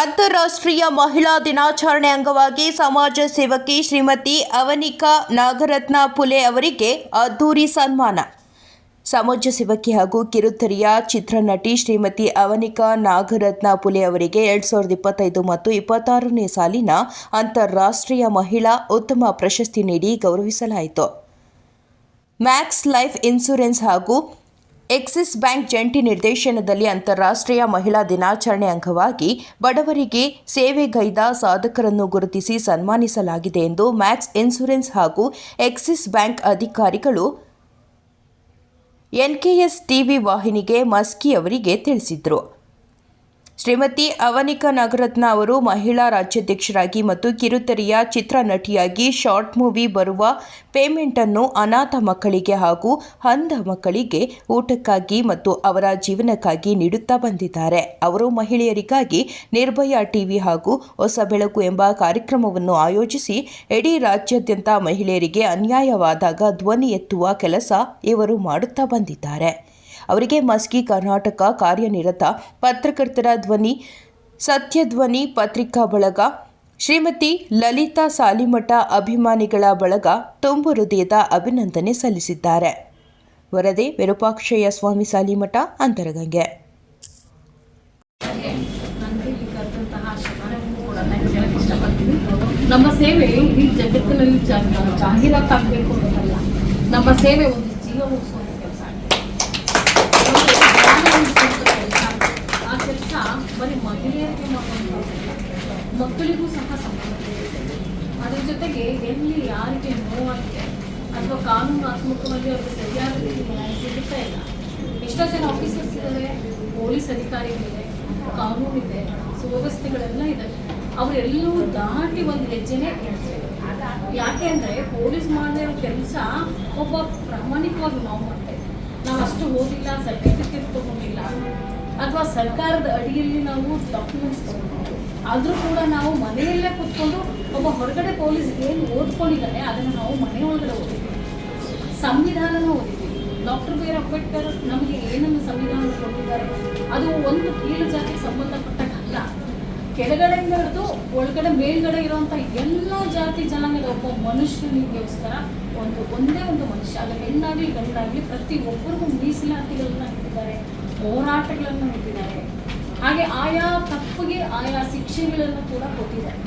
ಅಂತಾರಾಷ್ಟ್ರೀಯ ಮಹಿಳಾ ದಿನಾಚರಣೆ ಅಂಗವಾಗಿ ಸಮಾಜ ಸೇವಕಿ ಶ್ರೀಮತಿ ಅವನಿಕಾ ನಾಗರತ್ನ ಪುಲೆ ಅವರಿಗೆ ಅದ್ದೂರಿ ಸನ್ಮಾನ. ಸಮಾಜ ಸೇವಕಿ ಹಾಗೂ ಕಿರುತೆರೆಯ ಚಿತ್ರನಟಿ ಶ್ರೀಮತಿ ಅವನಿಕಾ ನಾಗರತ್ನ ಪುಲೆ ಅವರಿಗೆ ಎರಡ್ ಸಾವಿರದ ಇಪ್ಪತ್ತೈದು ಮತ್ತು ಇಪ್ಪತ್ತಾರನೇ ಸಾಲಿನ ಅಂತಾರಾಷ್ಟ್ರೀಯ ಮಹಿಳಾ ಉತ್ತಮ ಪ್ರಶಸ್ತಿ ನೀಡಿ ಗೌರವಿಸಲಾಯಿತು. ಮ್ಯಾಕ್ಸ್ ಲೈಫ್ ಇನ್ಶೂರೆನ್ಸ್ ಹಾಗೂ ಎಕ್ಸಿಸ್ ಬ್ಯಾಂಕ್ ಜಂಟಿ ನಿರ್ದೇಶನದಲ್ಲಿ ಅಂತಾರಾಷ್ಟ್ರೀಯ ಮಹಿಳಾ ದಿನಾಚರಣೆ ಅಂಗವಾಗಿ ಬಡವರಿಗೆ ಸೇವೆಗೈದ ಸಾಧಕರನ್ನು ಗುರುತಿಸಿ ಸನ್ಮಾನಿಸಲಾಗಿದೆ ಎಂದು ಮ್ಯಾಕ್ಸ್ ಇನ್ಶೂರೆನ್ಸ್ ಹಾಗೂ ಎಕ್ಸಿಸ್ ಬ್ಯಾಂಕ್ ಅಧಿಕಾರಿಗಳು ಎನ್ಕೆಎಸ್ ಟಿವಿ ವಾಹಿನಿಗೆ ಮಸ್ಕಿ ಅವರಿಗೆ ತಿಳಿಸಿದರು. ಶ್ರೀಮತಿ ಅವನಿಕಾ ನಾಗರತ್ನ ಅವರು ಮಹಿಳಾ ರಾಜ್ಯಾಧ್ಯಕ್ಷರಾಗಿ ಮತ್ತು ಕಿರುತೆರೆಯ ಚಿತ್ರನಟಿಯಾಗಿ ಶಾರ್ಟ್ ಮೂವಿ ಬರುವ ಪೇಮೆಂಟ್ ಅನ್ನು ಅನಾಥ ಮಕ್ಕಳಿಗೆ ಹಾಗೂ ಅಂಧ ಮಕ್ಕಳಿಗೆ ಊಟಕ್ಕಾಗಿ ಮತ್ತು ಅವರ ಜೀವನಕ್ಕಾಗಿ ನೀಡುತ್ತಾ ಬಂದಿದ್ದಾರೆ. ಅವರು ಮಹಿಳೆಯರಿಗಾಗಿ ನಿರ್ಭಯ ಟಿವಿ ಹಾಗೂ ಹೊಸ ಬೆಳಕು ಎಂಬ ಕಾರ್ಯಕ್ರಮವನ್ನು ಆಯೋಜಿಸಿ ಇಡೀ ರಾಜ್ಯಾದ್ಯಂತ ಮಹಿಳೆಯರಿಗೆ ಅನ್ಯಾಯವಾದಾಗ ಧ್ವನಿ ಎತ್ತುವ ಕೆಲಸ ಇವರು ಮಾಡುತ್ತಾ ಬಂದಿದ್ದಾರೆ. ಅವರಿಗೆ ಮಸ್ಕಿ ಕರ್ನಾಟಕ ಕಾರ್ಯನಿರತ ಪತ್ರಕರ್ತರ ಧ್ವನಿ, ಸತ್ಯಧ್ವನಿ ಪತ್ರಿಕಾ ಬಳಗ, ಶ್ರೀಮತಿ ಲಲಿತಾ ಸಾಲಿಮಠ ಅಭಿಮಾನಿಗಳ ಬಳಗ ತುಂಬು ಹೃದಯದ ಅಭಿನಂದನೆ ಸಲ್ಲಿಸಿದ್ದಾರೆ. ವರದಿ, ವಿರೂಪಾಕ್ಷಯ್ಯ ಸ್ವಾಮಿ ಸಾಲಿಮಠ, ಅಂತರಗಂಗೆ. ನಮ್ಮ ಸೇವೆ ಇಡೀ ಜಗತ್ತಿನಲ್ಲಿ ಜಾಹೀರಾತಾಗಬೇಕು ಅಂತಲ್ಲ. ನಮ್ಮ ಸೇವೆ ಒಂದು ಜೀವ ಬರೀ ಮಹಿಳೆಯರಿಗೆ ಮಾಡುವಂಥ ಮಕ್ಕಳಿಗೂ ಸಹ ಸಂಬಂಧ ಇದೆ. ಅದ್ರ ಜೊತೆಗೆ ಎಲ್ಲಿ ಯಾರಿಗೆ ನೋವಾಗಿದೆ ಅಥವಾ ಕಾನೂನಾತ್ಮಕವಾಗಿ ಅವ್ರಿಗೆ ಸರಿಯಾದ ರೀತಿ ನ್ಯಾಯ ಸಿಗುತ್ತಾ ಇಲ್ಲ, ಎಷ್ಟೋ ಜನ ಆಫೀಸರ್ಸ್ ಇದ್ದಾರೆ ಪೊಲೀಸ್ ಅಧಿಕಾರಿಗಳಿದೆ, ಕಾನೂನಿದೆ, ಸುವ್ಯವಸ್ಥೆಗಳೆಲ್ಲ ಇದೆ ಅವರೆಲ್ಲರೂ ದಾಟಿ ಒಂದು ಹೆಜ್ಜೆನೇ ಇಡ್ತಾರೆ ಯಾಕೆ ಅಂದರೆ ಪೊಲೀಸ್ ಮಾಡದೇ ಕೆಲಸ ಒಬ್ಬ ಪ್ರಾಮಾಣಿಕವಾಗಿ ನಾವು ಮಾಡ್ತೇವೆ ನಾವು ಅಷ್ಟು ಓದಿಲ್ಲ ತಗೊಂಡಿಲ್ಲ ಅಥವಾ ಸರ್ಕಾರದ ಅಡಿಯಲ್ಲಿ ನಾವು ಡಾಕ್ಯುಮೆಂಟ್ಸ್ ಆದರೂ ಕೂಡ ನಾವು ಮನೆಯಲ್ಲೇ ಕೂತ್ಕೊಂಡು ಒಬ್ಬ ಹೊರಗಡೆ ಪೊಲೀಸ್ ಏನು ಓದ್ಕೊಂಡಿದ್ದಾನೆ, ಅದನ್ನು ನಾವು ಮನೆಯೊಳಗಡೆ ಓದಿದ್ದೀವಿ ಸಂವಿಧಾನನ ಓದಿದ್ದೀವಿ ಡಾಕ್ಟರ್ ಬಿ ಆರ್ ಅಂಬೇಡ್ಕರ್ ನಮಗೆ ಏನನ್ನು ಸಂವಿಧಾನ ಕೊಟ್ಟಿದ್ದಾರೆ? ಅದು ಒಂದು ಕೀಳು ಜಾತಿಗೆ ಸಂಬಂಧಪಟ್ಟಾಗಲ್ಲ ಕೆಳಗಡೆಯಿಂದ ಹಿಡಿದು ಒಳಗಡೆ ಮೇಲ್ಗಡೆ ಇರುವಂಥ ಎಲ್ಲ ಜಾತಿ ಜನಾಂಗದ ಒಬ್ಬ ಮನುಷ್ಯನಿಗೋಸ್ಕರ ಒಂದು, ಒಂದೇ ಒಂದು ಮನುಷ್ಯ ಅದು ಹೆಣ್ಣಾಗಲಿ ಗಂಡಾಗಲಿ ಪ್ರತಿ ಒಬ್ಬರಿಗೂ ಮೀಸಲಾತಿಗಳನ್ನ ಇಟ್ಟಿದ್ದಾರೆ. ಹೋರಾಟಗಳನ್ನು ಇಟ್ಟಿದ್ದಾರೆ ಹಾಗೆ ಆಯಾ ತಪ್ಪಿಗೆ ಆಯಾ ಶಿಕ್ಷೆಗಳನ್ನು ಕೂಡ ಕೊಟ್ಟಿದ್ದಾರೆ.